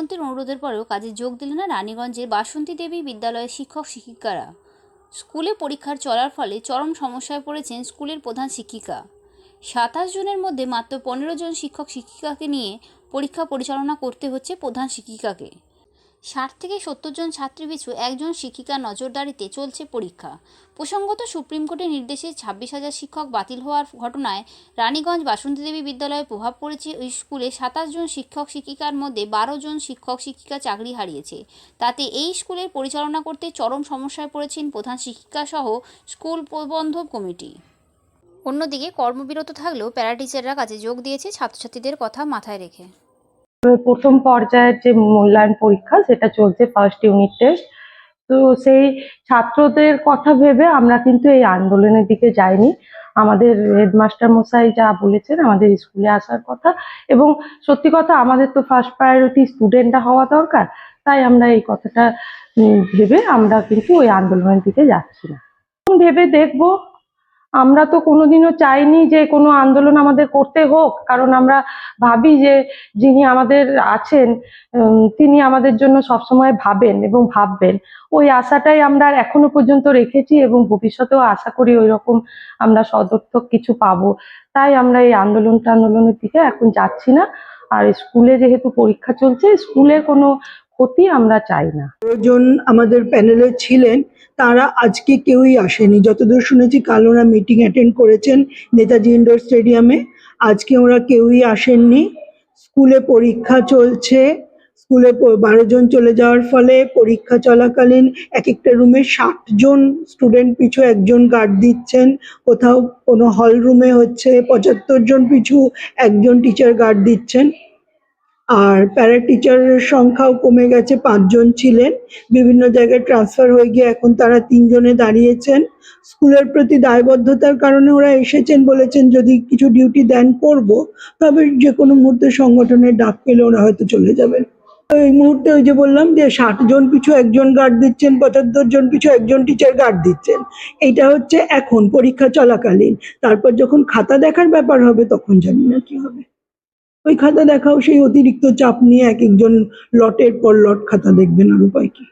মুখ্যমন্ত্রীর অনুরোধের পরেও কাজে যোগ দিলেন না রানীগঞ্জের বাসন্তী দেবী বিদ্যালয়ের শিক্ষক শিক্ষিকারা। স্কুলে পরীক্ষার চলার ফলে চরম সমস্যায় পড়েছেন স্কুলের প্রধান শিক্ষিকা। সাতাশ জনের মধ্যে মাত্র পনেরো জন শিক্ষক শিক্ষিকাকে নিয়ে পরীক্ষা পরিচালনা করতে হচ্ছে প্রধান শিক্ষিকাকে। ষাট থেকে সত্তর জন ছাত্রী পিছু একজন শিক্ষিকা নজরদারিতে চলছে পরীক্ষা। প্রসঙ্গত সুপ্রিম কোর্টের নির্দেশে ছাব্বিশ হাজার শিক্ষক বাতিল হওয়ার ঘটনায় রানীগঞ্জ বাসন্তী দেবী বিদ্যালয়ে প্রভাব পড়েছে। ওই স্কুলে সাতাশ জন শিক্ষক শিক্ষিকার মধ্যে বারো জন শিক্ষক শিক্ষিকা চাকরি হারিয়েছে। তাতে এই স্কুলের পরিচালনা করতে চরম সমস্যায় পড়েছেন প্রধান শিক্ষিকা সহ স্কুল প্রবন্ধক কমিটি। অন্যদিকে কর্মবিরত থাকলেও প্যারা টিচাররা কাজে যোগ দিয়েছে ছাত্রছাত্রীদের কথা মাথায় রেখে। প্রথম পর্যায়ের যে মূল্যায়ন পরীক্ষা, সেটা চলছে ফার্স্ট ইউনিট টেস্ট তো সেই ছাত্রদের কথা ভেবে আমরা কিন্তু এই আন্দোলনের দিকে যাইনি। আমাদের হেডমাস্টার মশাই যা বলেছেন, আমাদের স্কুলে আসার কথা। এবং সত্যি কথা, আমাদের তো ফার্স্ট প্রায়োরিটি স্টুডেন্টরা হওয়া দরকার। তাই আমরা এই কথাটা ভেবে আমরা কিন্তু ওই আন্দোলনের দিকে যাচ্ছি না। ভেবে দেখব আমরা তো কোনোদিনও চাইনি যে কোনো আন্দোলন আমাদের করতে হোক, কারণ আমরা ভাবি যে যিনি আমাদের আছেন তিনি আমাদের জন্য সবসময় ভাবেন এবং ভাববেন। ওই আশাটাই আমরা এখনও পর্যন্ত রেখেছি এবং ভবিষ্যতেও আশা করি ওই রকম আমরা সদর্থক কিছু পাবো। তাই আমরা এই আন্দোলন আন্দোলনের দিকে এখন যাচ্ছি না। আর স্কুলে যেহেতু পরীক্ষা চলছে, স্কুলের কোনো ক্ষতি আমরা চাই না। জন আমাদের প্যানেলে ছিলেন, তারা আজকে কেউই আসেনি। যতদূর শুনেছি কাল ওরা মিটিং অ্যাটেন্ড করেছেন নেতাজি ইন্ডোর স্টেডিয়ামে আজকে ওরা কেউই আসেননি। স্কুলে পরীক্ষা চলছে। স্কুলে বারো জন চলে যাওয়ার ফলে পরীক্ষা চলাকালীন এক একটা রুমে ষাট জন স্টুডেন্ট পিছু একজন গার্ড দিচ্ছেন। কোথাও কোনো হল রুমে হচ্ছে পঁচাত্তর জন পিছু একজন টিচার গার্ড দিচ্ছেন। আর প্যারা টিচারের সংখ্যাও কমে গেছে, পাঁচজন ছিলেন। বিভিন্ন জায়গায় ট্রান্সফার হয়ে গিয়ে এখন তারা তিনজনে দাঁড়িয়েছেন। স্কুলের প্রতি দায়বদ্ধতার কারণে ওরা এসেছেন বলেছেন, যদি কিছু ডিউটি দেন করব, তবে যে কোনো মুহূর্তে সংগঠনের ডাক পেলে ওরা হয়তো চলে যাবেন। এই মুহূর্তে ওই যে বললাম যে ষাট জন পিছু একজন গার্ড দিচ্ছেন পঁচাত্তর জন পিছু একজন টিচার গার্ড দিচ্ছেন। এইটা হচ্ছে এখন পরীক্ষা চলাকালীন। তারপর যখন খাতা দেখার ব্যাপার হবে, তখন জানি না কি হবে। ওই খাতা দেখাও সেই অতিরিক্ত চাপ নিয়ে এক একজন লটের পর লট খাতা দেখবেন আর উপায় কি?